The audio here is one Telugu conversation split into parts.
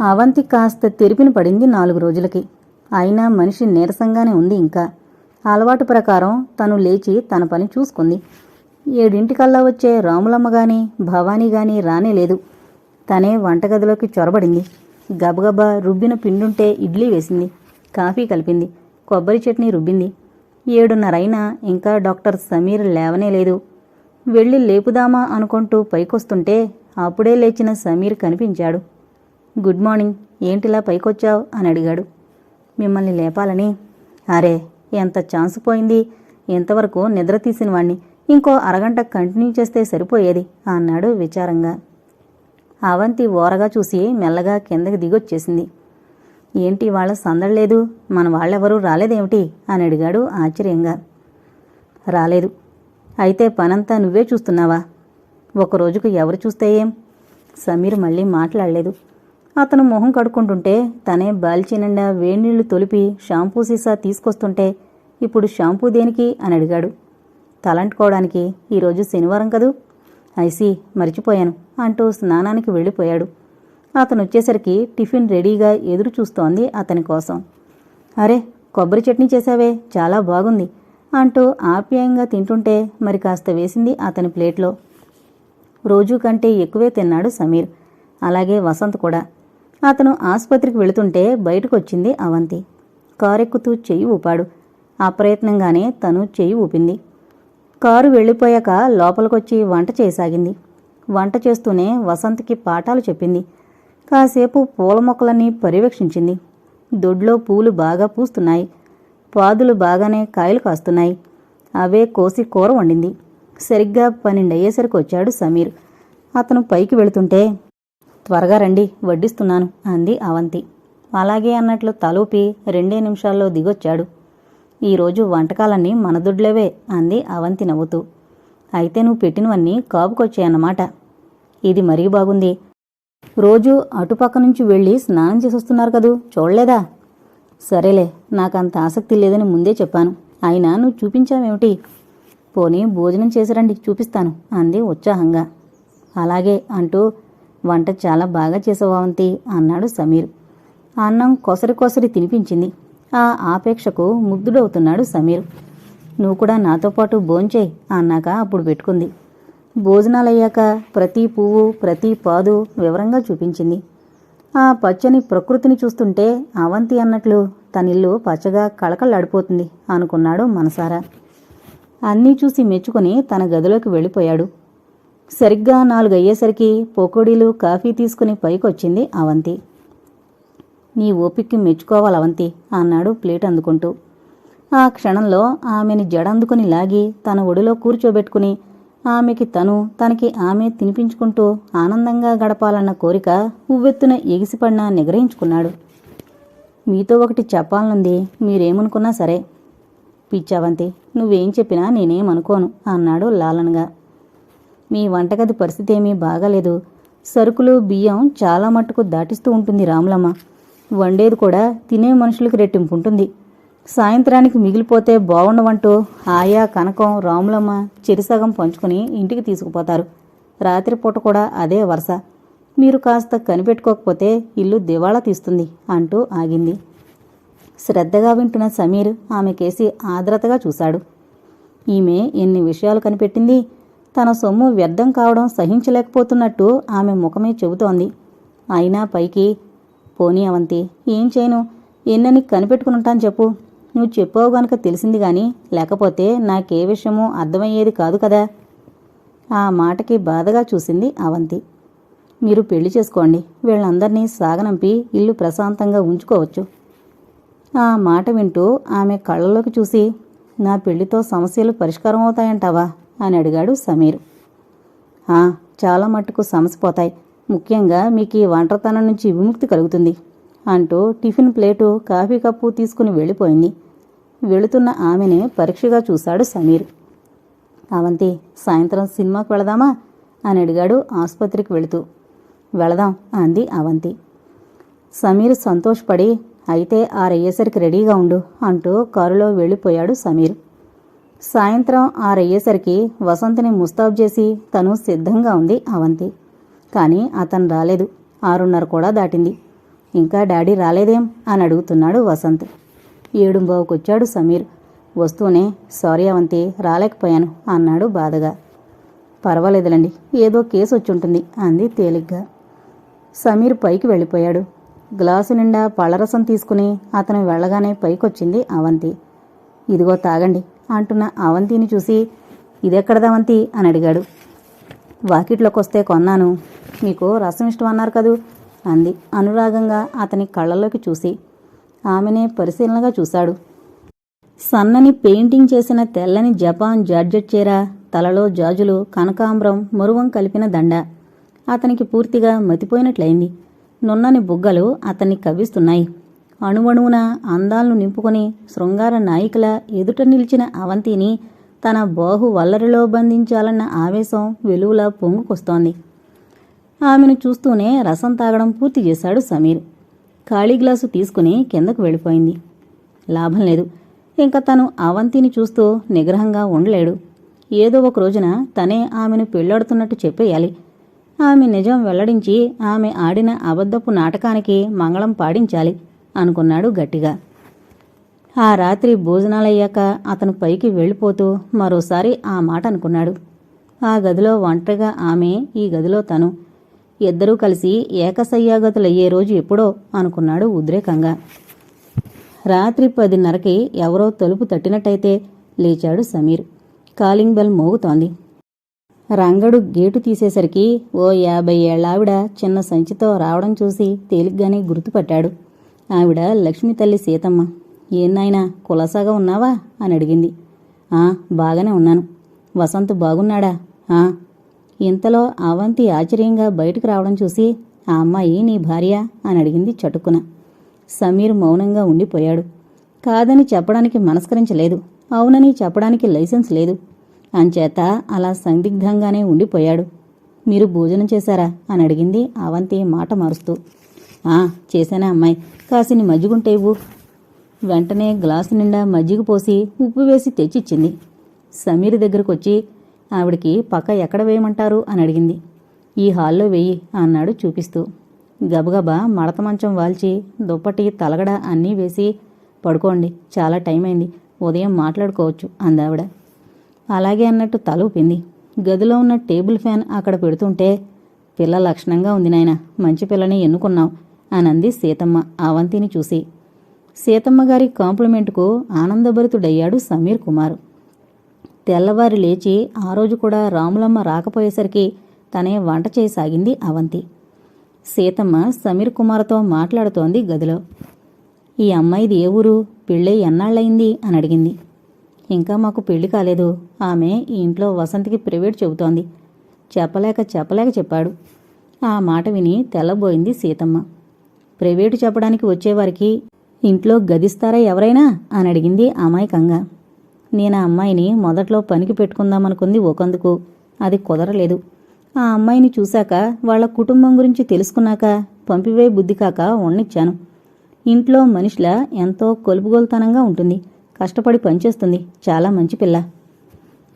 అవంతి కాస్త తెరిపిన పడింది నాలుగు రోజులకి. అయినా మనిషి నీరసంగానే ఉంది ఇంకా. అలవాటు ప్రకారం తను లేచి తన పని చూసుకుంది. ఏడింటికల్లా వచ్చే రాములమ్మ గాని భవానీ గాని రానే లేదు. తనే వంటగదిలోకి చొరబడింది. గబగబా రుబ్బిన పిండుంటే ఇడ్లీ వేసింది. కాఫీ కలిపింది. కొబ్బరి చట్నీ రుబ్బింది. ఏడున్నరైనా ఇంకా డాక్టర్ సమీర్ లేవనే లేదు. వెళ్ళి లేపుదామా అనుకుంటూ పైకొస్తుంటే అప్పుడే లేచిన సమీర్ కనిపించాడు. గుడ్ మార్నింగ్ ఏంటిలా పైకొచ్చావు? అని అడిగాడు. మిమ్మల్ని లేపాలని. అరే ఎంత ఛాన్స్ పోయింది? ఇంతవరకు నిద్ర తీసిన వాణ్ణి ఇంకో అరగంట కంటిన్యూ చేస్తే సరిపోయేది? అన్నాడు విచారంగా. అవంతి ఓరగా చూసి మెల్లగా కిందకి దిగొచ్చేసింది. ఏంటి వాళ్ళ సందడలేదు మన వాళ్ళెవరూ రాలేదేమిటి? అని అడిగాడు ఆశ్చర్యంగా. రాలేదు. అయితే పనంతా నువ్వే చూస్తున్నావా? ఒక రోజుకు ఎవరు చూస్తే ఏం? సమీర్ మళ్ళీ మాట్లాడలేదు. అతను మొహం కడుక్కుంటుంటే తనే బాల్చి నిండా వేడినీళ్ళు తొలిపి షాంపూ సీసా తీసుకొస్తుంటే ఇప్పుడు షాంపూ దేనికి అని అడిగాడు. తలంటుకోవడానికి ఈరోజు శనివారం కదూ? ఐసి మర్చిపోయాను అంటూ స్నానానికి వెళ్ళిపోయాడు. అతను వచ్చేసరికి టిఫిన్ రెడీగా ఎదురు చూస్తోంది అతని కోసం. అరే కొబ్బరి చట్నీ చేశావే చాలా బాగుంది అంటూ ఆప్యాయంగా తింటుంటే మరి కాస్త వేసింది అతని ప్లేట్లో. రోజు కంటే ఎక్కువే తిన్నాడు సమీర్. అలాగే వసంత్ కూడా. అతను ఆసుపత్రికి వెళుతుంటే బయటకొచ్చింది అవంతి. కారెక్కుతూ చెయ్యి ఊపాడు. అప్రయత్నంగానే తను చెయ్యి ఊపింది. కారు వెళ్ళిపోయాక లోపలికొచ్చి వంట చేయసాగింది. వంట చేస్తూనే వసంత్కి పాఠాలు చెప్పింది. కాసేపు పూల మొక్కలన్నీ పర్యవేక్షించింది. దొడ్లో పూలు బాగా పూస్తున్నాయి. పాదులు బాగానే కాయలు కాస్తున్నాయి. అవే కోసి కూర వండింది. సరిగ్గా పన్నెండయ్యేసరికి వచ్చాడు సమీర్. అతను పైకి వెళుతుంటే త్వరగా రండి వడ్డిస్తున్నాను అంది అవంతి. అలాగే అన్నట్లు తలూపి రెండే నిమిషాల్లో దిగొచ్చాడు. ఈరోజు వంటకాలన్నీ మన దుడ్లేవే అంది అవంతి నవ్వుతూ. అయితే నువ్వు పెట్టినవన్నీ కాపుకొచ్చాయన్నమాట ఇది మరీ బాగుంది. రోజు అటుపక్క నుంచి వెళ్ళి స్నానం చేసొస్తున్నారు కదూ చూడలేదా? సరేలే నాకంత ఆసక్తి లేదని ముందే చెప్పాను. అయినా నువ్వు చూపించావేమిటి? పోనీ భోజనం చేసిరండి చూపిస్తాను అంది ఉత్సాహంగా. అలాగే అంటూ వంట చాలా బాగా చేసేవావంతి అన్నాడు సమీర్. అన్నం కొసరి కొసరి తినిపించింది. ఆ ఆపేక్షకు ముగ్ధుడవుతున్నాడు సమీర్. నువ్వు కూడా నాతో పాటు భోంచేయి అన్నాక అప్పుడు పెట్టుకుంది. భోజనాలయ్యాక ప్రతి పువ్వు ప్రతి పాదు వివరంగా చూపించింది. ఆ పచ్చని ప్రకృతిని చూస్తుంటే అవంతి అన్నట్లు తనిల్లు పచ్చగా కళకళలాడిపోతుంది అనుకున్నాడు మనసారా. అన్నీ చూసి మెచ్చుకొని తన గదిలోకి వెళ్ళిపోయాడు. సరిగ్గా నాలుగయ్యేసరికి పోకోడీలు కాఫీ తీసుకుని పైకొచ్చింది అవంతి. నీ ఓపిక్కి మెచ్చుకోవాలి అవంతి అన్నాడు ప్లేట్ అందుకుంటూ. ఆ క్షణంలో ఆమెని జడందుకుని లాగి తన ఒడిలో కూర్చోబెట్టుకుని ఆమెకి తను తనకి ఆమె తినిపించుకుంటూ ఆనందంగా గడపాలన్న కోరిక ఉవ్వెత్తున ఎగిసిపడినా నిగ్రహించుకున్నాడు. మీతో ఒకటి చెప్పాలనుంది మీరేమనుకున్నా సరే. పిచ్చావంతి నువ్వేం చెప్పినా నేనేమనుకోను అన్నాడు లాలనగా. మీ వంటగది పరిస్థితి ఏమీ బాగాలేదు. సరుకులు బియ్యం చాలా మట్టుకు దాటిస్తూ ఉంటుంది రాములమ్మ. వండేది కూడా తినే మనుషులకి రెట్టింపు ఉంటుంది. సాయంత్రానికి మిగిలిపోతే బాగుండవంటూ ఆయా కనకం రాములమ్మ చెరిసగం పంచుకుని ఇంటికి తీసుకుపోతారు. రాత్రిపూట కూడా అదే వరుస. మీరు కాస్త కనిపెట్టుకోకపోతే ఇల్లు దివాళా తీస్తుంది అంటూ ఆగింది. శ్రద్ధగా వింటున్న సమీర్ ఆమె కేసి ఆద్రతగా చూశాడు. ఈమె ఎన్ని విషయాలు కనిపెట్టింది? తన సొమ్ము వ్యర్థం కావడం సహించలేకపోతున్నట్టు ఆమె ముఖమే చెబుతోంది. అయినా పైకి పోనీ అవంతి ఏం చేయను? ఎన్నని కనిపెట్టుకునుంటాను చెప్పు. నువ్వు చెప్పావు గనక తెలిసింది గాని లేకపోతే నాకే విషయమూ అర్థమయ్యేది కాదు కదా ఆ మాటకి బాధగా చూసింది అవంతి. మీరు పెళ్ళి చేసుకోండి. వీళ్ళందరినీ సాగనంపి ఇల్లు ప్రశాంతంగా ఉంచుకోవచ్చు ఆ మాట వింటూ ఆమె కళ్ళలోకి చూసి నా పెళ్ళితో సమస్యలు పరిష్కారం అవుతాయంటావా అని అడిగాడు సమీర్. "ఆ, చాలా మట్టుకు సమసిపోతాయి ముఖ్యంగా మీకు ఈ ఒంటరితనం నుంచి విముక్తి కలుగుతుంది అంటూ టిఫిన్ ప్లేటు కాఫీ కప్పు తీసుకుని వెళ్ళిపోయింది. వెళుతున్న ఆమెని పరీక్షగా చూశాడు సమీర్. అవంతి సాయంత్రం సినిమాకు వెళదామా? అని అడిగాడు ఆసుపత్రికి వెళుతూ. వెళదాం అంది అవంతి. సమీర్ సంతోషపడి అయితే ఆరయ్యేసరికి రెడీగా ఉండు అంటూ కారులో వెళ్ళిపోయాడు సమీర్. సాయంత్రం ఆరయ్యేసరికి వసంతని ముస్తాబ్ చేసి తను సిద్ధంగా ఉంది అవంతి. కానీ అతను రాలేదు. ఆరున్నర కూడా దాటింది. ఇంకా డాడీ రాలేదేం? అని అడుగుతున్నాడు వసంత్. ఏడుంబావుకొచ్చాడు సమీర్. వస్తూనే సారీ అవంతి రాలేకపోయాను అన్నాడు బాధగా. పర్వాలేదులండి ఏదో కేసు వచ్చుంటుంది అంది తేలిగ్గా. సమీర్ పైకి వెళ్ళిపోయాడు. గ్లాసు నిండా పళ్ళరసం తీసుకుని అతను వెళ్ళగానే పైకొచ్చింది అవంతి. ఇదిగో తాగండి అంటున్న అవంతిని చూసి ఇదెక్కడదవంతి అని అడిగాడు. వాకిట్లోకి వస్తే కొన్నాను. మీకు రసం ఇష్టం అన్నారు కదూ? అంది అనురాగంగా అతని కళ్ళలోకి చూసి. ఆమెనే పరిశీలనగా చూశాడు. సన్నని పెయింటింగ్ చేసిన తెల్లని జపాన్ జార్జెట్ చీర తలలో జాజులు కనకాంబరం మురువం కలిపిన దండ. అతనికి పూర్తిగా మతిపోయినట్లయింది. నున్నని బుగ్గలు అతన్ని కవ్విస్తున్నాయి. అణువణువున అందాలను నింపుకొని శృంగార నాయికల ఎదుట నిలిచిన అవంతిని తన బాహు వల్లరిలో బంధించాలన్న ఆవేశం వెలుగులా పొంగుకొస్తోంది. ఆమెను చూస్తూనే రసం తాగడం పూర్తి చేశాడు సమీర్. ఖాళీ గ్లాసు తీసుకుని కిందకు వెళ్ళిపోయింది. లాభం లేదు. ఇంకా తను అవంతిని చూస్తూ నిగ్రహంగా ఉండలేడు. ఏదో ఒక రోజున తనే ఆమెను పెళ్ళాడుతున్నట్టు చెప్పేయాలి. ఆమె నిజం వెల్లడించి ఆమె ఆడిన అబద్ధపు నాటకానికి మంగళం పాడించాలి అనుకున్నాడు గట్టిగా. ఆ రాత్రి భోజనాలయ్యాక అతను పైకి వెళ్ళిపోతూ మరోసారి ఆ మాట అనుకున్నాడు. ఆ గదిలో ఒంటరిగా ఆమె ఈ గదిలో తను. ఇద్దరూ కలిసి ఏకసయ్యాగతులయ్యే రోజు ఎప్పుడో అనుకున్నాడు ఉద్రేకంగా. రాత్రి పదిన్నరకి ఎవరో తలుపు తట్టినట్టయితే లేచాడు సమీర్. కాలింగ్ బెల్ మోగుతోంది. రంగడు గేటు తీసేసరికి ఓ యాభై ఏళ్ళావిడ చిన్న సంచితో రావడం చూసి తేలిగ్గానే గుర్తుపట్టాడు. ఆవిడ లక్ష్మి తల్లి సీతమ్మ ఏనాయనా కులాసాగా ఉన్నావా? అని అడిగింది. ఆ బాగానే ఉన్నాను. వసంత్ బాగున్నాడా? ఆ. ఇంతలో అవంతి ఆశ్చర్యంగా బయటకు రావడం చూసి ఆ అమ్మాయి నీ భార్య? అని అడిగింది చటుక్కున. సమీర్ మౌనంగా ఉండిపోయాడు. కాదని చెప్పడానికి మనస్కరించలేదు. అవునని చెప్పడానికి లైసెన్స్ లేదు. అంచేత అలా సందిగ్ధంగానే ఉండిపోయాడు. మీరు భోజనం చేశారా? అని అడిగింది అవంతి మాట మారుస్తూ. ఆ చేశానా అమ్మాయి. కాసిని మజ్జిగుంటే ఇవ్వు వెంటనే గ్లాసు నిండా మజ్జిగ పోసి ఉప్పు వేసి తెచ్చిచ్చింది. సమీర్ దగ్గరకు వచ్చి ఆవిడికి పక్క ఎక్కడ వేయమంటారు? అని అడిగింది. ఈ హాల్లో వెయ్యి అన్నాడు చూపిస్తూ. గబగబా మడత మంచం వాల్చి దుప్పటి తలగడ అన్నీ వేసి పడుకోండి. చాలా టైం అయింది ఉదయం మాట్లాడుకోవచ్చు అందావిడ. అలాగే అన్నట్టు తలూపింది గదిలో ఉన్న టేబుల్ ఫ్యాన్ అక్కడ పెడుతుంటే పిల్ల లక్షణంగా ఉంది నాయన. మంచి పిల్లని ఎన్నుకున్నావు. అనంది సీతమ్మ అవంతిని చూసి. సీతమ్మ గారి కాంప్లిమెంట్కు ఆనందభరితుడయ్యాడు సమీర్ కుమార్. తెల్లవారి లేచి ఆ రోజు కూడా రాములమ్మ రాకపోయేసరికి తనే వంట చేయసాగింది అవంతి. సీతమ్మ సమీర్ కుమార్తో మాట్లాడుతోంది గదిలో. ఈ అమ్మాయిది ఏ ఊరు? పెళ్ళై ఎన్నాళ్ళయింది? అని అడిగింది. ఇంకా మాకు పెళ్ళి కాలేదు. ఆమె ఈ ఇంట్లో వసంతికి ప్రైవేట్ చెబుతోంది. చెప్పలేక చెప్పలేక చెప్పాడు. ఆ మాట విని తెల్లబోయింది సీతమ్మ. ప్రైవేటు చెప్పడానికి వచ్చేవారికి ఇంట్లో గదిస్తారా ఎవరైనా? అని అడిగింది అమాయకంగా. నేను ఆ అమ్మాయిని మొదట్లో పనికి పెట్టుకుందామనుకుంది ఒకందుకు. అది కుదరలేదు. ఆ అమ్మాయిని చూశాక వాళ్ళ కుటుంబం గురించి తెలుసుకున్నాక పంపివే బుద్ధి కాక ఉండనిచ్చాను ఇంట్లో మనిషిలా ఎంతో కొలుపుగోలుతనంగా ఉంటుంది. కష్టపడి పనిచేస్తుంది. చాలా మంచి పిల్ల.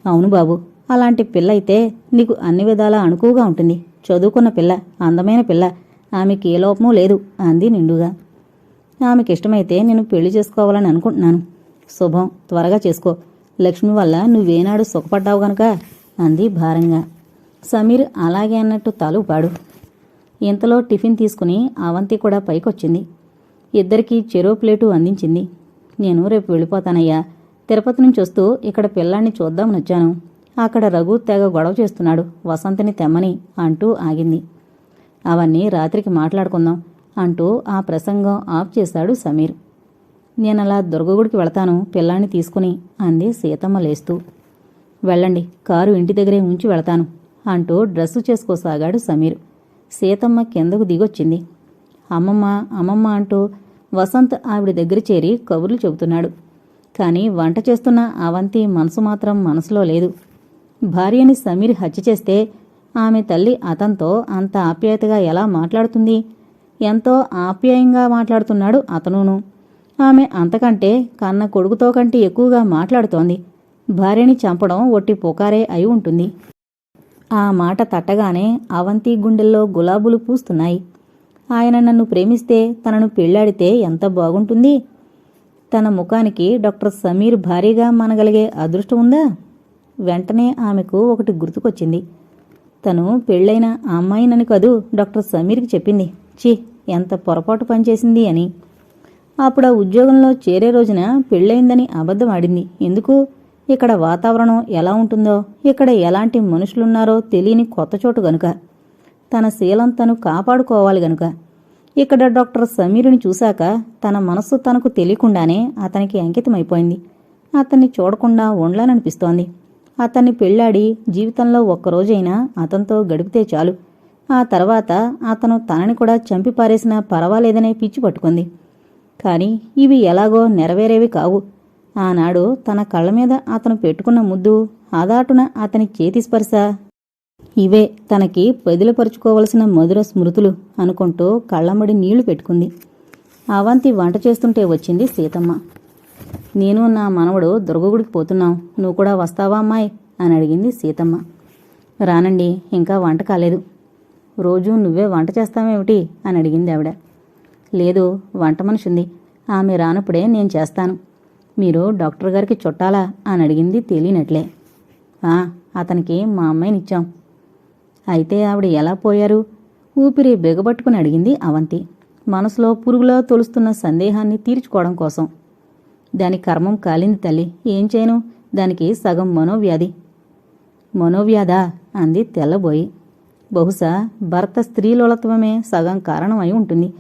అవును బాబు. అలాంటి పిల్ల అయితే నీకు అన్ని విధాలా అనుకువగా ఉంటుంది. చదువుకున్న పిల్ల అందమైన పిల్ల. ఆమెకి ఏ లోపమూ లేదు అంది నిండుగా. ఆమెకి ఇష్టమైతే నేను పెళ్ళి చేసుకోవాలని అనుకుంటున్నాను. శుభం త్వరగా చేసుకో. లక్ష్మి వల్ల నువ్వేనాడు సుఖపడ్డావు గనక అంది భారంగా. సమీర్ అలాగే అన్నట్టు తలూపాడు ఇంతలో టిఫిన్ తీసుకుని అవంతి కూడా పైకొచ్చింది. ఇద్దరికీ చెరో ప్లేటు అందించింది. నేను రేపు వెళ్ళిపోతానయ్యా. తిరుపతి నుంచి వస్తూ ఇక్కడ పిల్లాన్ని చూద్దామని వచ్చాను అక్కడ రఘు తెగ గొడవ చేస్తున్నాడు. వసంతిని తెమ్మని అంటూ ఆగింది. అవన్నీ రాత్రికి మాట్లాడుకుందాం అంటూ ఆ ప్రసంగం ఆఫ్ చేశాడు సమీర్. నేనలా దుర్గగుడికి వెళతాను పిల్లాన్ని తీసుకుని అంది సీతమ్మ లేస్తూ. వెళ్ళండి కారు ఇంటి దగ్గరే ఉంచి వెళతాను అంటూ డ్రెస్సు చేసుకోసాగాడు సమీర్. సీతమ్మ కిందకు దిగొచ్చింది. అమ్మమ్మ అమ్మమ్మ అంటూ వసంత్ ఆవిడ దగ్గర చేరి కబుర్లు చెబుతున్నాడు. కానీ వంట చేస్తున్న అవంతి మనసు మాత్రం మనసులో లేదు. భార్యని సమీర్ హత్య చేస్తే ఆమె తల్లి అతనితో అంత ఆప్యాయతగా ఎలా మాట్లాడుతుంది? ఎంతో ఆప్యాయంగా మాట్లాడుతున్నాడు అతనును. ఆమె అంతకంటే కన్న కొడుకుతో కంటే ఎక్కువగా మాట్లాడుతోంది. భార్యని చంపడం ఒట్టి పుకారే అయి ఉంటుంది. ఆ మాట తట్టగానే అవంతి గుండెల్లో గులాబులు పూస్తున్నాయి. ఆయన నన్ను ప్రేమిస్తే తనను పెళ్ళాడితే ఎంత బాగుంటుంది? తన ముఖానికి డాక్టర్ సమీర్ భారీగా మనగలిగే అదృష్టం ఉందా? వెంటనే ఆమెకు ఒకటి గుర్తుకొచ్చింది. తను పెళ్ళైన ఆ అమ్మాయినని కదూ డాక్టర్ సమీర్కి చెప్పింది. ఛీ ఎంత పొరపాటు పనిచేసింది అని. అప్పుడు ఆ ఉద్యోగంలో చేరే రోజున పెళ్ళయిందని అబద్ధం ఆడింది. ఎందుకు? ఇక్కడ వాతావరణం ఎలా ఉంటుందో ఇక్కడ ఎలాంటి మనుషులున్నారో తెలియని కొత్త చోటు గనుక. తన శీలం తను కాపాడుకోవాలి గనుక. ఇక్కడ డాక్టర్ సమీరుని చూశాక తన మనస్సు తనకు తెలియకుండానే అతనికి అంకితమైపోయింది. అతన్ని చూడకుండా ఉండలేననిపిస్తోంది. అతన్ని పెళ్ళాడి జీవితంలో ఒక్కరోజైనా అతనితో గడిపితే చాలు. ఆ తర్వాత అతను తనని కూడా చంపి పారేసినా పర్వాలేదనే పిచ్చి పట్టుకుంది. కాని ఇవి ఎలాగో నెరవేరేవి కావు. ఆనాడు తన కళ్ళ మీద అతను పెట్టుకున్న ముద్దు ఆదాటున అతని చేతి స్పర్శ. ఇవే తనకి పదిలపరుచుకోవలసిన మధుర స్మృతులు అనుకుంటూ కళ్ళమ్మడి నీళ్ళు పెట్టుకుంది. అవంతి వంట చేస్తుంటే వచ్చింది సీతమ్మ. నేను నా మనవడు దుర్గగుడికి పోతున్నాం. నువ్వు కూడా వస్తావా అమ్మాయి? అని అడిగింది సీతమ్మ. రానండి ఇంకా వంట కాలేదు. రోజు నువ్వే వంట చేస్తావేమిటి? అని అడిగింది ఆవిడ. లేదు వంట మనిషి ఉంది ఆమె రానప్పుడే నేను చేస్తాను. మీరు డాక్టర్ గారికి చుట్టాలా? అని అడిగింది తెలియనట్లే "ఆ, అతనికి మా అమ్మాయినిచ్చాం అయితే ఆవిడ ఎలా పోయారు? ఊపిరి బిగబట్టుకుని అడిగింది అవంతి. మనసులో పురుగులో తొలుస్తున్న సందేహాన్ని తీర్చుకోవడం కోసం. దాని కర్మం కాలింది తల్లి. ఏం చేయను? దానికి సగం మనోవ్యాధి. మనోవ్యాధా? అంది తెల్లబోయి. బహుశా భర్త స్త్రీలోలత్వమే సగం కారణం ఉంటుంది.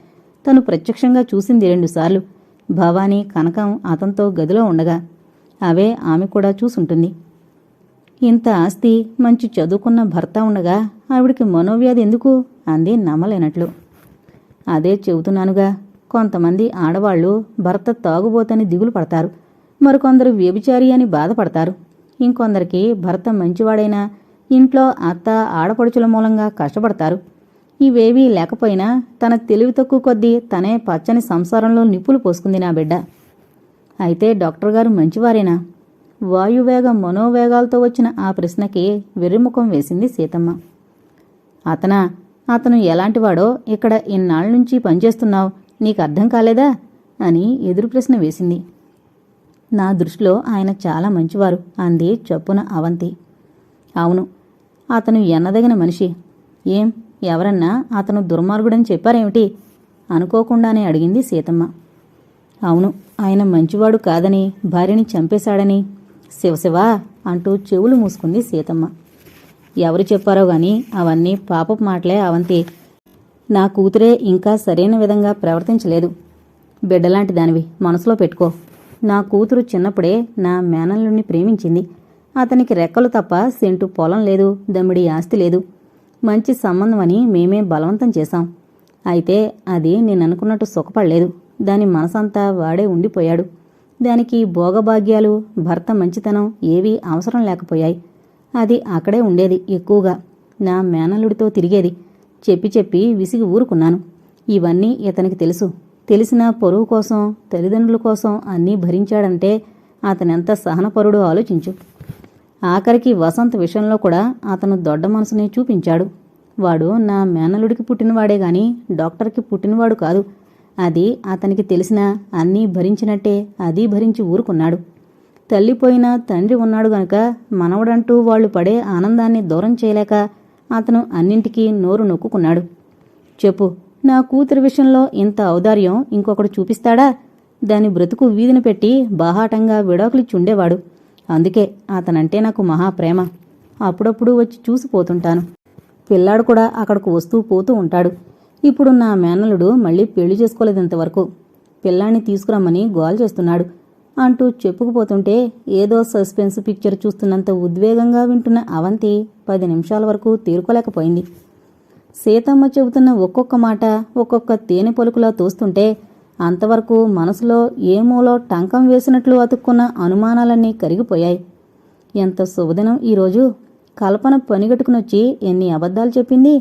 తను ప్రత్యక్షంగా చూసింది రెండుసార్లు భవానీ కనకం అతనితో గదిలో ఉండగా అవే ఆమె కూడా చూసుంటుంది. ఇంత ఆస్తి మంచి చదువుకున్న భర్త ఉండగా ఆవిడికి మనోవ్యాధి ఎందుకు? అంది నమ్మలేనట్లు అదే చెబుతున్నానుగా కొంతమంది ఆడవాళ్ళు భర్త తాగుబోతని దిగులు పడతారు. మరికొందరు వ్యభిచారి అని బాధపడతారు. ఇంకొందరికి భర్త మంచివాడైనా ఇంట్లో అత్త ఆడపడుచుల మూలంగా కష్టపడతారు. ఇవేవీ లేకపోయినా తన తెలివి తక్కువ కొద్దీ తనే పచ్చని సంసారంలో నిప్పులు పోసుకుంది నా బిడ్డ. అయితే డాక్టర్ గారు మంచివారేనా? వాయువేగ మనోవేగాలతో వచ్చిన ఆ ప్రశ్నకి వెర్రిముఖం వేసింది సీతమ్మ. అతనా? అతను ఎలాంటివాడో ఇక్కడ ఇన్నాళ్ళ నుంచి పనిచేస్తున్నావు. నీకు అర్థం కాలేదా? అని ఎదురు ప్రశ్న వేసింది. నా దృష్టిలో ఆయన చాలా మంచివారు అంది చప్పున అవంతి. అవును అతను ఎన్నదగిన మనిషి. ఏం ఎవరన్నా అతను దుర్మార్గుడని చెప్పారేమిటి? అనుకోకుండానే అడిగింది సీతమ్మ. అవును ఆయన మంచివాడు కాదని భార్యని చంపేశాడని శివశివా అంటూ చెవులు మూసుకుంది సీతమ్మ. ఎవరు చెప్పారో గాని అవన్నీ పాపపు మాటలే అవంతి. నా కూతురే ఇంకా సరైన విధంగా ప్రవర్తించలేదు. బిడ్డలాంటి దానివి మనసులో పెట్టుకో. నా కూతురు చిన్నప్పుడే నా మేనల్లుణ్ణి ప్రేమించింది. అతనికి రెక్కలు తప్ప సెంటు పొలం లేదు దమ్మిడి ఆస్తి లేదు. మంచి సంబంధం అని మేమే బలవంతం చేశాం. అయితే అది నేననుకున్నట్టు సుఖపడలేదు. దాని మనసంతా వాడే ఉండిపోయాడు. దానికి భోగభాగ్యాలు భర్త మంచితనం ఏవీ అవసరం లేకపోయాయి. అది అక్కడే ఉండేది ఎక్కువగా. నా మేనల్లుడితో తిరిగేది. చెప్పి చెప్పి విసిగి ఊరుకున్నాను. ఇవన్నీ ఇతనికి తెలుసు. తెలిసిన పొరుగు కోసం తల్లిదండ్రుల కోసం అన్నీ భరించాడంటే అతనెంత సహనపరుడో ఆలోచించు. ఆఖరికి వసంత్ విషయంలో కూడా అతను దొడ్డ మనసుని చూపించాడు. వాడు నా మేనలుడికి పుట్టినవాడే గాని డాక్టర్కి పుట్టినవాడు కాదు. అది అతనికి తెలిసిన అన్నీ భరించినట్టే అది భరించి ఊరుకున్నాడు. తల్లిపోయిన తండ్రి ఉన్నాడు గనక మనవడంటూ వాళ్ళు పడే ఆనందాన్ని దూరం చేయలేక అతను అన్నింటికీ నోరు నొక్కుకున్నాడు. చెప్పు నా కూతురి విషయంలో ఇంత ఔదార్యం ఇంకొకడు చూపిస్తాడా? దాని బ్రతుకు వీధిని పెట్టి బాహాటంగా విడాకులిచ్చి ఉండేవాడు అందుకే అతనంటే నాకు మహా ప్రేమ. అప్పుడప్పుడు వచ్చి చూసిపోతుంటాను పిల్లాడు కూడా అక్కడకు వస్తూ పోతూ ఉంటాడు. ఇప్పుడు నా మేనలుడు మళ్ళీ పెళ్ళి చేసుకోలేదంతవరకు. పిల్లాన్ని తీసుకురమ్మని గోల్ చేస్తున్నాడు. అంటూ చెప్పుకుపోతుంటే ఏదో సస్పెన్స్ పిక్చర్ చూస్తున్నంత ఉద్వేగంగా వింటున్న అవంతి పది నిమిషాల వరకు తీరుకోలేకపోయింది. సీతమ్మ చెబుతున్న ఒక్కొక్క మాట ఒక్కొక్క తేనె పలుకులా తోస్తుంటే అంతవరకు మనసులో ఏమూలో టంకం వేసినట్లు అతుక్కున్న అనుమానాలన్నీ కరిగిపోయాయి. ఎంత శుభదినం ఈరోజు కల్పన పనిగట్టుకునొచ్చి ఎన్ని అబద్ధాలు చెప్పింది?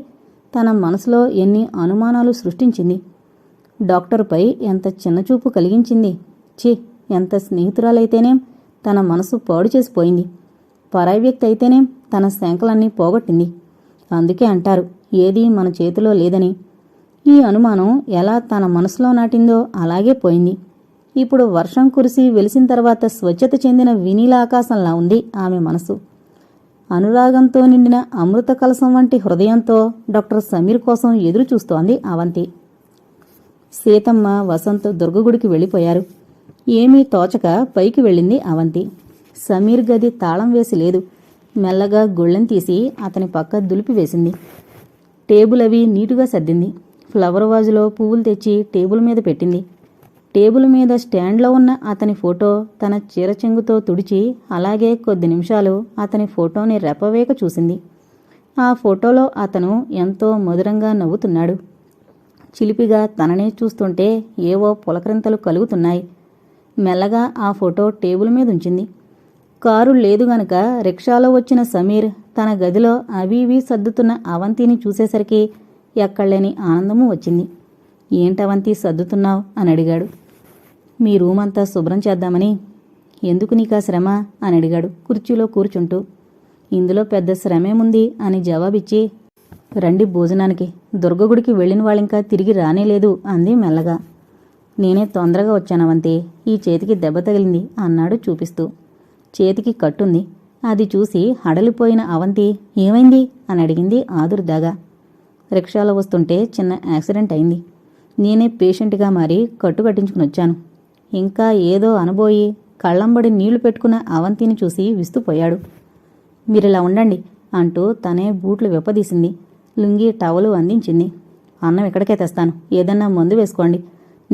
తన మనసులో ఎన్ని అనుమానాలు సృష్టించింది? డాక్టర్పై ఎంత చిన్నచూపు కలిగించింది? ఛీ! ఎంత స్నేహితురాలైతేనేం తన మనసు పాడు చేసిపోయింది. పరాయి వ్యక్తి అయితేనేం తన శంకలన్నీ పోగొట్టింది. అందుకే అంటారు ఏదీ మన చేతిలో లేదని. ఈ అనుమానం ఎలా తన మనసులో నాటిందో అలాగే పోయింది. ఇప్పుడు వర్షం కురిసి వెలిసిన తర్వాత స్వచ్ఛత చెందిన వినీల ఆకాశంలా ఉంది ఆమె మనసు. అనురాగంతో నిండిన అమృత కలసం వంటి హృదయంతో డాక్టర్ సమీర్ కోసం ఎదురు చూస్తోంది అవంతి. సీతమ్మ వసంత్ దుర్గగుడికి వెళ్ళిపోయారు. ఏమీ తోచక పైకి వెళ్ళింది అవంతి. సమీర్ గది తాళం వేసి లేదు. మెల్లగా గుళ్ళెం తీసి అతని పక్క దులిపివేసింది టేబుల్ అవి నీటుగా సర్దింది. ఫ్లవర్ వాజులో పువ్వులు తెచ్చి టేబుల్ మీద పెట్టింది. టేబుల్ మీద స్టాండ్లో ఉన్న అతని ఫోటో తన చీరచెంగుతో తుడిచి అలాగే కొద్ది నిమిషాలు అతని ఫోటోని రెపవేక చూసింది. ఆ ఫోటోలో అతను ఎంతో మధురంగా నవ్వుతున్నాడు. చిలిపిగా తననే చూస్తుంటే ఏవో పులకరింతలు కలుగుతున్నాయి. మెల్లగా ఆ ఫోటో టేబుల్ మీద ఉంచింది. కారు లేదు గనక రిక్షాలో వచ్చిన సమీర్ తన గదిలో అవి ఇవి సర్దుతున్న అవంతిని చూసేసరికి ఎక్కడలేని ఆనందము వచ్చింది. ఏంటవంతి సర్దుతున్నావు? అని అడిగాడు. మీ రూమ్ అంతా శుభ్రం చేద్దామని. ఎందుకు నీకా శ్రమ? అని అడిగాడు కుర్చీలో కూర్చుంటూ. ఇందులో పెద్ద శ్రమేముంది? అని జవాబిచ్చి రండి భోజనానికి. దుర్గగుడికి వెళ్ళిన వాళ్ళింకా తిరిగి రానేలేదు అంది మెల్లగా. నేనే తొందరగా వచ్చానవంతే ఈ చేతికి దెబ్బ తగిలింది అన్నాడు చూపిస్తూ. చేతికి కట్టుంది. అది చూసి హడలిపోయిన అవంతి ఏమైంది? అని అడిగింది ఆదుర్దాగా. రిక్షాలో వస్తుంటే చిన్న యాక్సిడెంట్ అయింది. నేనే పేషెంట్గా మారి కట్టు కట్టించుకుని వచ్చాను. ఇంకా ఏదో అనబోయి కళ్ళంబడి నీళ్ళు పెట్టుకున్న అవంతిని చూసి విస్తుపోయాడు. మీరిలా ఉండండి అంటూ తనే బూట్లు విప్పదీసింది. లుంగి టవలు అందించింది. అన్నం ఇక్కడికే తెస్తాను. ఏదన్నా మందు వేసుకోండి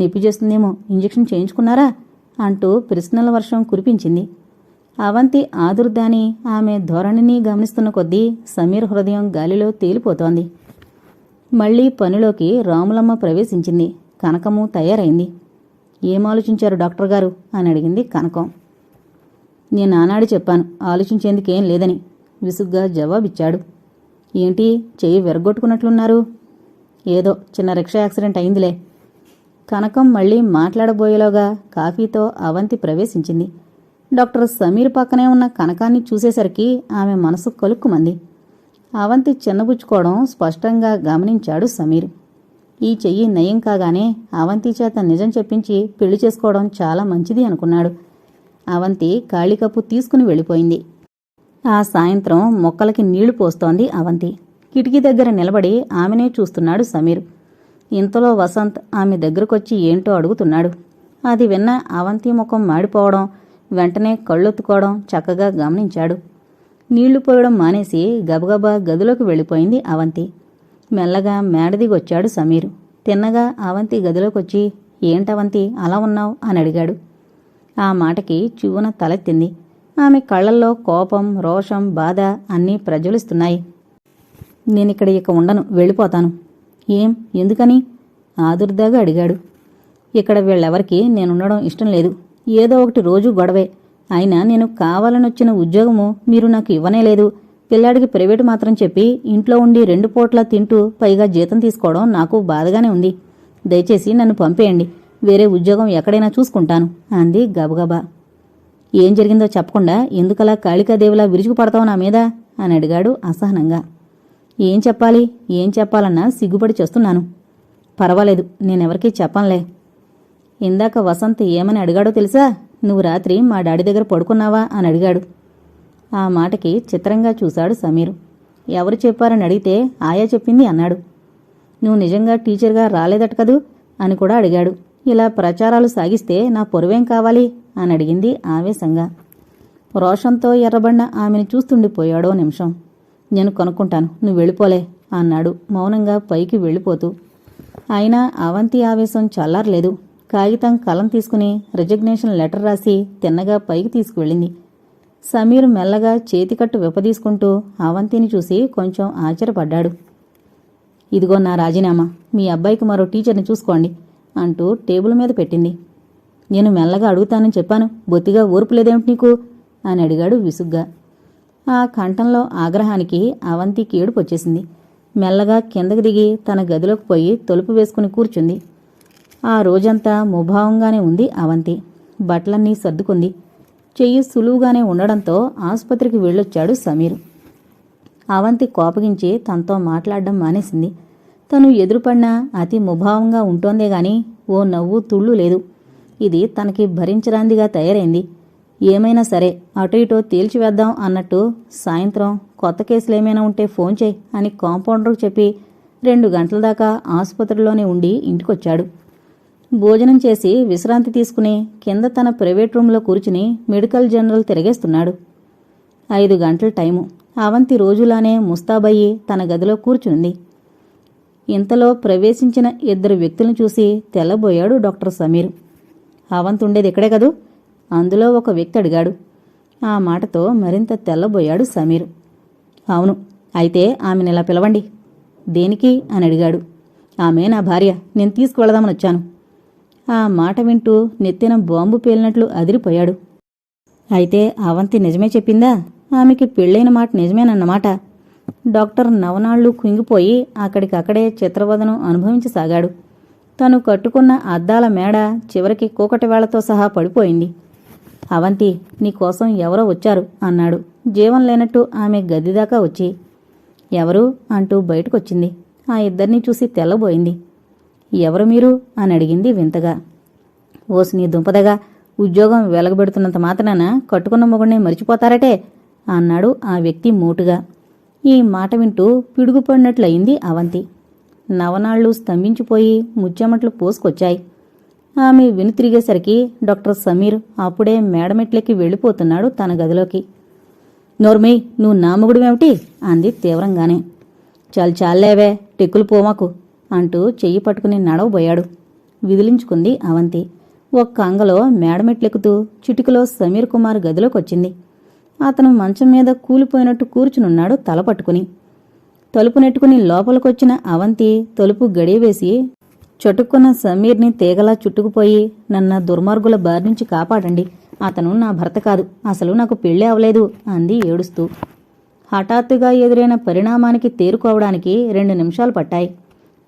నొప్పి చేస్తుందేమో ఇంజెక్షన్ చేయించుకున్నారా? అంటూ ప్రశ్నల వర్షం కురిపించింది. అవంతి ఆదుర్దాని ఆమె ధోరణిని గమనిస్తున్న కొద్దీ సమీర్ హృదయం గాలిలో తేలిపోతోంది. మళ్ళీ పనిలోకి రాములమ్మ ప్రవేశించింది. కనకము తయారైంది. ఏం ఆలోచించారు డాక్టర్ గారు? అని అడిగింది కనకం. నేను ఆనాడు చెప్పాను ఆలోచించేందుకేం లేదని. విసుగ్గా జవాబిచ్చాడు. ఏంటి చెయ్యి విరగొట్టుకున్నట్లున్నారు ఏదో చిన్న రిక్షా యాక్సిడెంట్ అయిందిలే. కనకం మళ్ళీ మాట్లాడబోయేలోగా కాఫీతో అవంతి ప్రవేశించింది. డాక్టర్ సమీర్ పక్కనే ఉన్న కనకాన్ని చూసేసరికి ఆమె మనసు కలుక్కుమంది. అవంతి చిన్నబుచ్చుకోవడం స్పష్టంగా గమనించాడు సమీర్. ఈ చెయ్యి నయం కాగానే అవంతి చేత నిజం చెప్పించి పెళ్ళి చేసుకోవడం చాలా మంచిది అనుకున్నాడు. అవంతి కాళికప్పు తీసుకుని వెళ్ళిపోయింది. ఆ సాయంత్రం మొక్కలకి నీళ్ళు పోస్తోంది అవంతి. కిటికీ దగ్గర నిలబడి ఆమెనే చూస్తున్నాడు సమీర్. ఇంతలో వసంత్ ఆమె దగ్గరకొచ్చి ఏంటో అడుగుతున్నాడు. అది విన్న అవంతి ముఖం మాడిపోవడం వెంటనే కళ్ళొత్తుకోవడం చక్కగా గమనించాడు. నీళ్ళు పోయడం మానేసి గబగబా గదిలోకి వెళ్ళిపోయింది అవంతి. మెల్లగా మేడదిగొచ్చాడు సమీర్. తిన్నగా అవంతి గదిలోకొచ్చి ఏంటవంతి అలా ఉన్నావు? అని అడిగాడు. ఆ మాటకి చువ్వున తలెత్తింది ఆమె కళ్ళల్లో కోపం రోషం బాధ అన్నీ ప్రజ్వలిస్తున్నాయి. నేనిక్కడ ఇక ఉండను వెళ్ళిపోతాను. ఏం? ఎందుకని? ఆదుర్దాగా అడిగాడు. ఇక్కడ వీళ్ళెవరికి నేనుండడం ఇష్టం లేదు. ఏదో ఒకటి రోజు గొడవే. అయినా నేను కావాలనొచ్చిన ఉద్యోగము మీరు నాకు ఇవ్వనే లేదు. పిల్లాడికి ప్రైవేటు మాత్రం చెప్పి ఇంట్లో ఉండి రెండు పూట్ల తింటూ పైగా జీతం తీసుకోవడం నాకు బాధగానే ఉంది. దయచేసి నన్ను పంపేయండి. వేరే ఉద్యోగం ఎక్కడైనా చూసుకుంటాను అంది గబగబా. ఏం జరిగిందో చెప్పకుండా ఎందుకలా కాళికాదేవిలా విరుచుకుపడతావు నా మీద? అని అడిగాడు అసహనంగా. ఏం చెప్పాలి? ఏం చెప్పాలన్నా సిగ్గుపడి చేస్తున్నాను. పర్వాలేదు నేనెవరికీ చెప్పంలే ఇందాక వసంత్ ఏమని అడిగాడో తెలుసా? నువ్వు రాత్రి మా డాడీ దగ్గర పడుకున్నావా? అని అడిగాడు. ఆ మాటకి చిత్రంగా చూశాడు సమీర్. ఎవరు చెప్పారని అడిగితే ఆయా చెప్పింది అన్నాడు. నువ్వు నిజంగా టీచర్గా రాలేదట కదూ? అని కూడా అడిగాడు. ఇలా ప్రచారాలు సాగిస్తే నా పొరువేం కావాలి? అని అడిగింది ఆవేశంగా. రోషంతో ఎర్రబడిన ఆమెను చూస్తుండిపోయాడో నిమిషం. నేను కొనుక్కుంటాను. నువ్వు వెళ్ళిపోలే అన్నాడు. మౌనంగా పైకి వెళ్ళిపోతూ. అయినా అవంతి ఆవేశం చల్లారలేదు. కాగితం కలం తీసుకుని రిజగ్నేషన్ లెటర్ రాసి తిన్నగా పైకి తీసుకువెళ్ళింది. సమీర్ మెల్లగా చేతికట్టు విపదీసుకుంటూ అవంతిని చూసి కొంచెం ఆశ్చర్యపడ్డాడు. ఇదిగో నా రాజీనామా. మీ అబ్బాయికి మరో టీచర్ని చూసుకోండి అంటూ టేబుల్ మీద పెట్టింది. నేను మెల్లగా అడుగుతానని చెప్పాను. బొత్తిగా ఓర్పు లేదేమిటి నీకు? అని అడిగాడు విసుగ్గా. ఆ కంఠంలో ఆగ్రహానికి అవంతి ఏడుపొచ్చేసింది మెల్లగా కిందకు దిగి తన గదిలోకి పోయి తలుపు వేసుకుని కూర్చుంది. ఆ రోజంతా ముభావంగానే ఉంది అవంతి. బట్టలన్నీ సర్దుకుంది. చెయ్యి సులువుగానే ఉండడంతో ఆసుపత్రికి వెళ్ళొచ్చాడు సమీర్. అవంతి కోపగించి తనతో మాట్లాడడం మానేసింది. తను ఎదురుపడినా అతి ముభావంగా ఉంటోందే గాని ఓ నవ్వు తుళ్ళు లేదు. ఇది తనకి భరించరాందిగా తయారైంది. ఏమైనా సరే అటు ఇటు తేల్చివేద్దాం అన్నట్టు సాయంత్రం కొత్త కేసులు ఏమైనా ఉంటే ఫోన్ చేయి అని కాంపౌండర్కు చెప్పి రెండు గంటల దాకా ఆసుపత్రిలోనే ఉండి ఇంటికొచ్చాడు. భోజనం చేసి విశ్రాంతి తీసుకుని కింద తన ప్రైవేట్ రూంలో కూర్చుని మెడికల్ జనరల్ తిరగేస్తున్నాడు. ఐదు గంటల టైము. అవంతి రోజులానే ముస్తాబయ్యి తన గదిలో కూర్చుంది ఇంతలో ప్రవేశించిన ఇద్దరు వ్యక్తులను చూసి తెల్లబోయాడు డాక్టర్ సమీర్. అవంతి ఉండేది ఇక్కడే కదూ? అందులో ఒక వ్యక్తి అడిగాడు. ఆ మాటతో మరింత తెల్లబోయాడు సమీర్. అవును అయితే ఆమెను ఇలా పిలవండి. దేనికి? అని అడిగాడు. ఆమె నా భార్య నేను తీసుకువెళదామని వచ్చాను. ఆ మాట వింటూ నెత్తిన బాంబు పేలినట్లు అదిరిపోయాడు. అయితే అవంతి నిజమే చెప్పిందా? ఆమెకి పెళ్ళైన మాట నిజమేనన్నమాట. డాక్టర్ నవనాళ్ళు కుంగిపోయి అక్కడికక్కడే చిత్రవదను అనుభవించసాగాడు. తను కట్టుకున్న అద్దాల మేడ చివరికి కూకటివేళ్ళతో సహా పడిపోయింది. అవంతి నీకోసం ఎవరో వచ్చారు అన్నాడు. జీవం లేనట్టు ఆమె గదిదాకా వచ్చి ఎవరు? అంటూ బయటకొచ్చింది. ఆ ఇద్దరిని చూసి తెల్లబోయింది. ఎవరు మీరు? అని అడిగింది వింతగా. ఓసి నీ దుంపదగా ఉద్యోగం వెలగబెడుతున్నంత మాత్రాన కట్టుకున్న మొగుడిని మరిచిపోతారటే అన్నాడు ఆ వ్యక్తి మోటుగా. ఈ మాట వింటూ పిడుగుపడినట్లయింది అవంతి. నవనాళ్ళు స్తంభించిపోయి ముచ్చెమట్లు పోసుకొచ్చాయి. ఆమె వెనుతిరిగేసరికి డాక్టర్ సమీర్ అప్పుడే మేడమెట్లెక్కి వెళ్ళిపోతున్నాడు తన గదిలోకి. నోర్మీ నువ్వు నామగుడివేమిటి అంది తీవ్రంగానే. చాలు చాలేవే టెక్కులు పోమాకు అంటూ చెయ్యి పట్టుకుని నడవబోయాడు. విదిలించుకుంది అవంతి. ఒక్క అంగలో మేడమెట్లెక్కుతూ చిటికలో సమీర్ కుమార్ గదిలోకొచ్చింది. అతను మంచం మీద కూలిపోయినట్టు కూర్చునున్నాడు తల పట్టుకుని. తలుపు నెట్టుకుని లోపలికొచ్చిన అవంతి తలుపు గడియవేసి చటుక్కున్న సమీర్ని తీగలా చుట్టుకుపోయి నన్న దుర్మార్గుల బారి నుంచి కాపాడండి. అతను నా భర్త కాదు. అసలు నాకు పెళ్ళి అవలేదు అంది ఏడుస్తూ. హఠాత్తుగా ఎదురైన పరిణామానికి తేరుకోవడానికి రెండు నిమిషాలు పట్టాయి.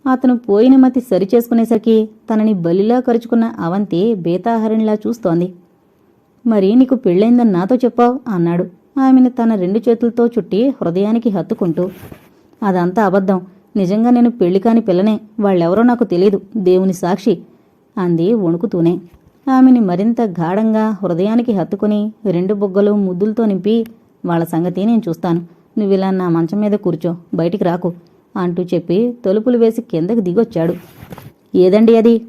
అతను పోయిన మతి సరిచేసుకునేసరికి తనని బలిలా కరుచుకున్న అవంతి బేతాహరిణిలా చూస్తోంది. మరి నీకు పెళ్ళైందని నాతో చెప్పావు అన్నాడు. ఆమెను తన రెండు చేతులతో చుట్టి హృదయానికి హత్తుకుంటూ. అదంతా అబద్ధం. నిజంగా నేను పెళ్ళి కాని పిల్లనే వాళ్ళెవరో నాకు తెలియదు దేవుని సాక్షి అంది వణుకుతూనే. ఆమెని మరింత గాఢంగా హృదయానికి హత్తుకుని రెండు బుగ్గలు ముద్దులతో నింపి వాళ్ళ సంగతి నేను చూస్తాను. నువ్విలా నా మంచం మీద కూర్చో బయటికి రాకు అంటూ చెప్పి తలుపులు వేసి కిందకు దిగొచ్చాడు. ఏదండి అది?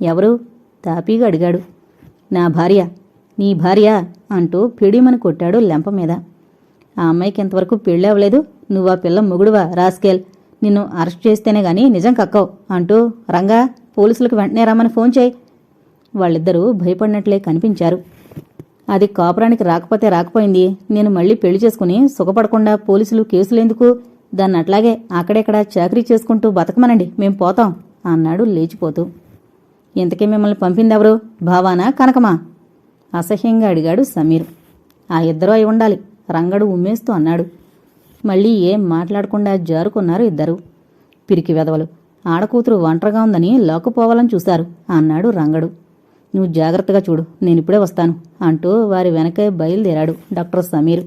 ఎవరు? తాపీగా అడిగాడు. నా భార్య నీ భార్య అంటూ పిడిమని కొట్టాడు లెంప మీద. ఆ అమ్మాయికి ఇంతవరకు పెళ్ళి అవ్వలేదు. నువ్వు ఆ పిల్ల మొగుడువా రాస్కేల్? నిన్ను అరెస్ట్ చేస్తేనే గాని నిజం కక్కవు అంటూ రంగా పోలీసులకు వెంటనే రమ్మని ఫోన్ చేయి. వాళ్ళిద్దరూ భయపడినట్లే కనిపించారు. అది కాపురానికి రాకపోతే రాకపోయింది. నేను మళ్ళీ పెళ్ళి చేసుకుని సుఖపడకుండా పోలీసులు కేసులేందుకు? దాన్ని అట్లాగే అక్కడెక్కడ చాకరీ చేసుకుంటూ బతకమనండి. మేం పోతాం అన్నాడు లేచిపోతూ. ఇంతకీ మిమ్మల్ని పంపిందెవరు? భావానా కనకమా? అసహ్యంగా అడిగాడు సమీర్. ఆ ఇద్దరూ అయి ఉండాలి. రంగడు ఉమ్మేస్తూ అన్నాడు. మళ్ళీ ఏం మాట్లాడకుండా జారుకున్నారు ఇద్దరు. పిరికి వెదవలు. ఆడకూతురు ఒంటరిగా ఉందని లోకపోవాలని చూశారు అన్నాడు రంగడు. నువ్వు జాగ్రత్తగా చూడు నేనిప్పుడే వస్తాను అంటూ వారి వెనకే బయలుదేరాడు డాక్టర్ సమీర్.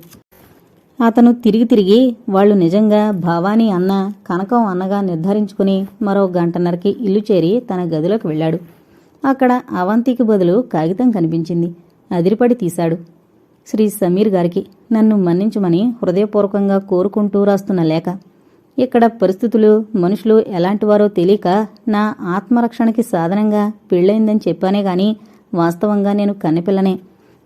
అతను తిరిగి తిరిగి వాళ్ళు నిజంగా భవానీ అన్న కనకం అన్నగా నిర్ధారించుకుని మరో గంటన్నరకి ఇల్లు చేరి తన గదిలోకి వెళ్ళాడు. అక్కడ అవంతికి బదులు కాగితం కనిపించింది. అదిరిపడి తీశాడు. శ్రీ సమీర్ గారికి నన్ను మన్నించమని హృదయపూర్వకంగా కోరుకుంటూ రాస్తున్న లేఖ. ఇక్కడ పరిస్థితులు మనుషులు ఎలాంటివారో తెలియక నా ఆత్మరక్షణకి సాధనంగా పెళ్ళైందని చెప్పానే గాని వాస్తవంగా నేను కన్నెపిల్లనే.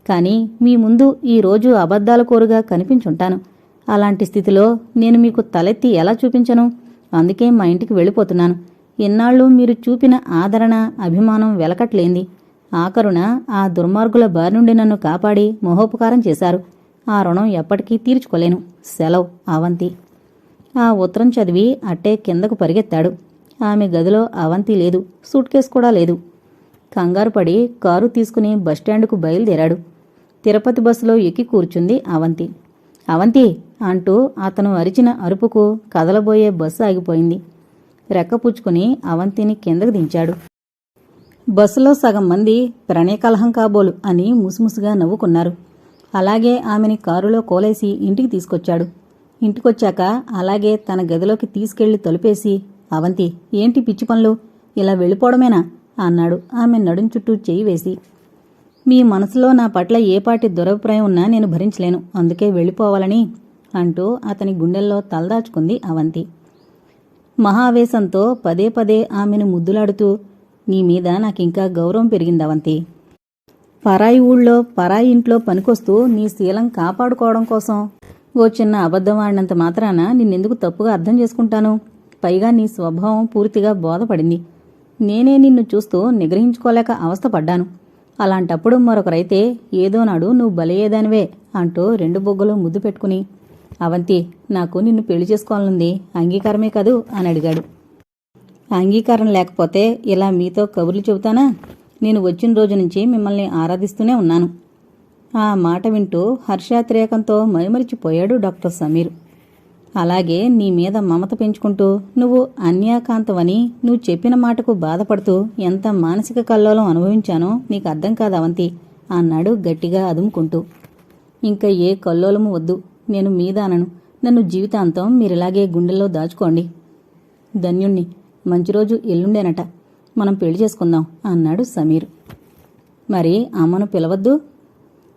కానీ మీ ముందు ఈరోజు అబద్ధాల కోరుగా కనిపించుంటాను. అలాంటి స్థితిలో నేను మీకు తలెత్తి ఎలా చూపించను? అందుకే మా ఇంటికి వెళ్ళిపోతున్నాను. ఇన్నాళ్ళు మీరు చూపిన ఆదరణ అభిమానం వెలకట్లేంది. ఆఖరున ఆ దుర్మార్గుల బారి నుండి నన్ను కాపాడి మహోపకారం చేశారు. ఆ రుణం ఎప్పటికీ తీర్చుకోలేను. సెలవు అవంతి. ఆ ఉత్తరం చదివి అట్టే కిందకు పరిగెత్తాడు. ఆమె గదిలో అవంతి లేదు. సూట్ కేసు కూడా లేదు. కంగారు పడి కారు తీసుకుని బస్టాండుకు బయలుదేరాడు. తిరుపతి బస్సులో ఎక్కి కూర్చుంది అవంతి. అవంతి! అంటూ అతను అరిచిన అరుపుకు కదలబోయే బస్సు ఆగిపోయింది. రెక్కపుచ్చుకుని అవంతిని కిందకు దించాడు. బస్సులో సగం మంది ప్రణయకలహం కాబోలు అని ముసుముసుగా నవ్వుకున్నారు. అలాగే ఆమెని కారులో కోలేసి ఇంటికి తీసుకొచ్చాడు. ఇంటికొచ్చాక అలాగే తన గదిలోకి తీసుకెళ్ళి తలుపేసి అవంతి ఏంటి పిచ్చి పనులు? ఇలా వెళ్ళిపోవడమేనా? అన్నాడు ఆమె నడుం చుట్టూ చేయి వేసి. మీ మనసులో నా పట్ల ఏపాటి దురభిప్రాయం ఉన్నా నేను భరించలేను. అందుకే వెళ్ళిపోవాలని అంటూ అతని గుండెల్లో తలదాచుకుంది అవంతి. మహావేశంతో పదే పదే ఆమెను ముద్దులాడుతూ నీ మీద నాకింకా గౌరవం పెరిగింది అవంతి పరాయి ఊళ్ళో పరాయి ఇంట్లో పనికొస్తూ నీ శీలం కాపాడుకోవడం కోసం ఓ చిన్న అబద్ధం ఆడినంత మాత్రాన నిన్నెందుకు తప్పుగా అర్థం చేసుకుంటాను? పైగా నీ స్వభావం పూర్తిగా బోధపడింది. నేనే నిన్ను చూస్తూ నిగ్రహించుకోలేక అవస్థపడ్డాను. అలాంటప్పుడు మరొకరైతే ఏదో నాడు నువ్వు బలయ్యేదానివే అంటూ రెండు బొగ్గలు ముద్దు పెట్టుకుని అవంతి నాకు నిన్ను పెళ్ళి చేసుకోవాలనుంది అంగీకారమే కదూ? అని అడిగాడు. అంగీకారం లేకపోతే ఇలా మీతో కబుర్లు చెబుతానా? నేను వచ్చిన రోజు నుంచి మిమ్మల్ని ఆరాధిస్తూనే ఉన్నాను. ఆ మాట వింటూ హర్షాతిరేకంతో మైమరిచిపోయాడు డాక్టర్ సమీర్. అలాగే నీ మీద మమత పెంచుకుంటూ నువ్వు అన్యాకాంతవని నువ్వు చెప్పిన మాటకు బాధపడుతూ ఎంత మానసిక కల్లోలం అనుభవించానో నీకు అర్థం కాదు అవంతి అన్నాడు గట్టిగా అదుముకుంటూ. ఇంకా ఏ కల్లోలము వద్దు నేను మీదానను. నన్ను జీవితాంతం మీరిలాగే గుండెల్లో దాచుకోండి. ధన్యుణ్ణి. మంచి రోజు ఎల్లుండేనట. మనం పెళ్ళి చేసుకుందాం అన్నాడు సమీర్. మరి అమ్మను పిలవద్దు?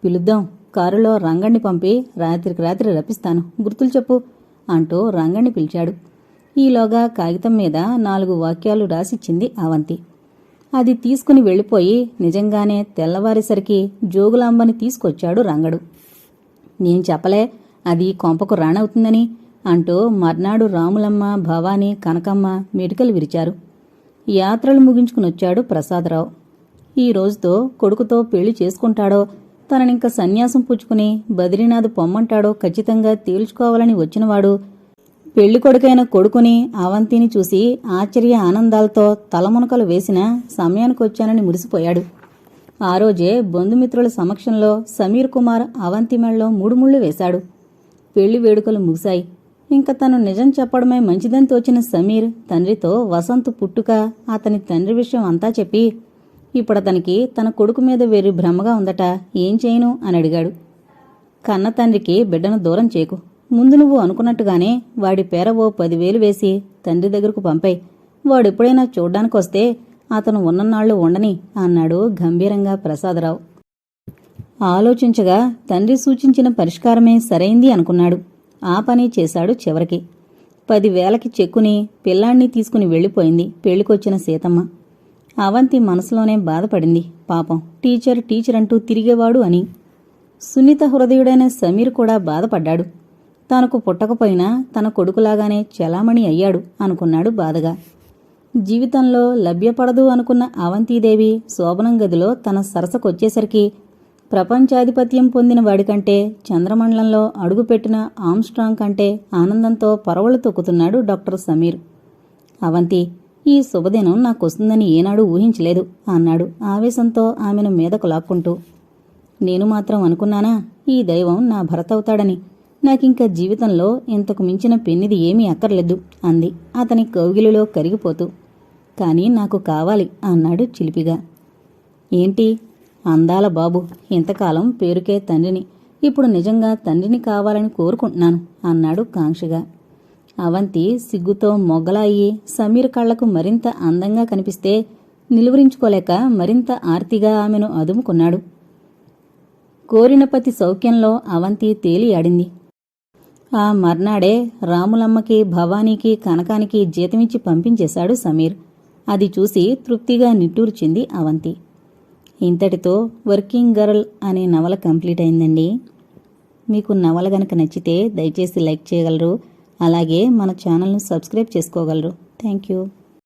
పిలుద్దాం. కారులో రంగణ్ణి పంపి రాత్రికి రాత్రి రప్పిస్తాను. గుర్తులు చెప్పు అంటూ రంగణ్ణి పిలిచాడు. ఈలోగా కాగితం మీద నాలుగు వాక్యాలు రాసిచ్చింది అవంతి. అది తీసుకుని వెళ్ళిపోయి నిజంగానే తెల్లవారేసరికి జోగులాంబని తీసుకొచ్చాడు రంగడు. నేను చెప్పలే అది కొంపకు రాణవుతుందని అంటూ మర్నాడు రాములమ్మ భవానీ కనకమ్మ మెటికలు విరిచారు. యాత్రలు ముగించుకునొచ్చాడు ప్రసాదరావు. ఈ రోజుతో కొడుకుతో పెళ్ళి చేసుకుంటాడో తననింక సన్యాసం పుచ్చుకుని బద్రీనాథ్ పొమ్మంటాడో ఖచ్చితంగా తేల్చుకోవాలని వచ్చినవాడు పెళ్ళి కొడుకైన కొడుకుని అవంతిని చూసి ఆశ్చర్య ఆనందాలతో తలమునకలు వేసిన సమయానికొచ్చానని మురిసిపోయాడు. ఆ రోజే బంధుమిత్రుల సమక్షంలో సమీర్ కుమార్ అవంతి మెళ్ళలో మూడు ముళ్ళు వేశాడు. పెళ్ళి వేడుకలు ముగిశాయి. ఇంక తను నిజం చెప్పడమే మంచిదని తోచిన సమీర్ తండ్రితో వసంత్ పుట్టుక అతని తండ్రి విషయం అంతా చెప్పి ఇప్పుడతనికి తన కొడుకు మీద వేరు భ్రమగా ఉందట ఏం చేయను? అని అడిగాడు. కన్న తండ్రికి బిడ్డను దూరం చేయకు ముందు నువ్వు అనుకున్నట్టుగానే వాడి పేర ఓ పదివేలు వేసి తండ్రి దగ్గరకు పంపాయి. వాడెప్పుడైనా చూడ్డానికొస్తే అతను ఉన్ననాళ్ళు ఉండని అన్నాడు గంభీరంగా ప్రసాదరావు. ఆలోచించగా తండ్రి సూచించిన పరిష్కారమే సరైంది అనుకున్నాడు. ఆ పని చేశాడు చివరికి. పదివేలకి చెక్కుని పిల్లాణ్ణి తీసుకుని వెళ్ళిపోయింది పెళ్ళికొచ్చిన సీతమ్మ. అవంతి మనసులోనే బాధపడింది. పాపం టీచర్ టీచర్ అంటూ తిరిగేవాడు అని. సున్నిత హృదయుడైన సమీర్ కూడా బాధపడ్డాడు. తనకు పుట్టకపోయినా తన కొడుకులాగానే చలామణి అయ్యాడు అనుకున్నాడు బాధగా. జీవితంలో లభ్యపడదు అనుకున్న అవంతీదేవి శోభనం గదిలో తన సరసకొచ్చేసరికి ప్రపంచాధిపత్యం పొందిన వాడికంటే చంద్రమండలంలో అడుగుపెట్టిన ఆమ్స్ట్రాంగ్ కంటే ఆనందంతో పరవళ్ళు తొక్కుతున్నాడు డాక్టర్ సమీర్. అవంతి ఈ శుభదినం నాకొస్తుందని ఏనాడు ఊహించలేదు అన్నాడు ఆవేశంతో ఆమెను మీదకు లాక్కుంటూ. నేను మాత్రం అనుకున్నానా ఈ దైవం నా భరతవుతాడని. నాకింక జీవితంలో ఇంతకు మించిన పెన్నిది ఏమీ అక్కర్లేదు అంది అతని కౌగిలిలో కరిగిపోతూ. కానీ నాకు కావాలి అన్నాడు చిలిపిగా. ఏంటి అందాల బాబు ఇంతకాలం పేరుకే తండ్రిని. ఇప్పుడు నిజంగా తండ్రిని కావాలని కోరుకుంటున్నాను అన్నాడు కాంక్షగా. అవంతి సిగ్గుతో మొగ్గలాయి సమీర్ కళ్ళకు మరింత అందంగా కనిపిస్తే నిలువరించుకోలేక మరింత ఆర్తిగా ఆమెను అదుముకున్నాడు. కోరినపతి సౌఖ్యంలో అవంతి తేలియాడింది. ఆ మర్నాడే రాములమ్మకి భవానీకి కనకానికి జీతమిచ్చి పంపించేశాడు సమీర్. అది చూసి తృప్తిగా నిట్టూర్చింది అవంతి. ఇంతటితో వర్కింగ్ గర్ల్ అనే నవల కంప్లీట్ అయిందండి. మీకు నవల గనక నచ్చితే దయచేసి లైక్ చేయగలరు. అలాగే మన ఛానల్ను సబ్స్క్రైబ్ చేసుకోగలరు. Thank you.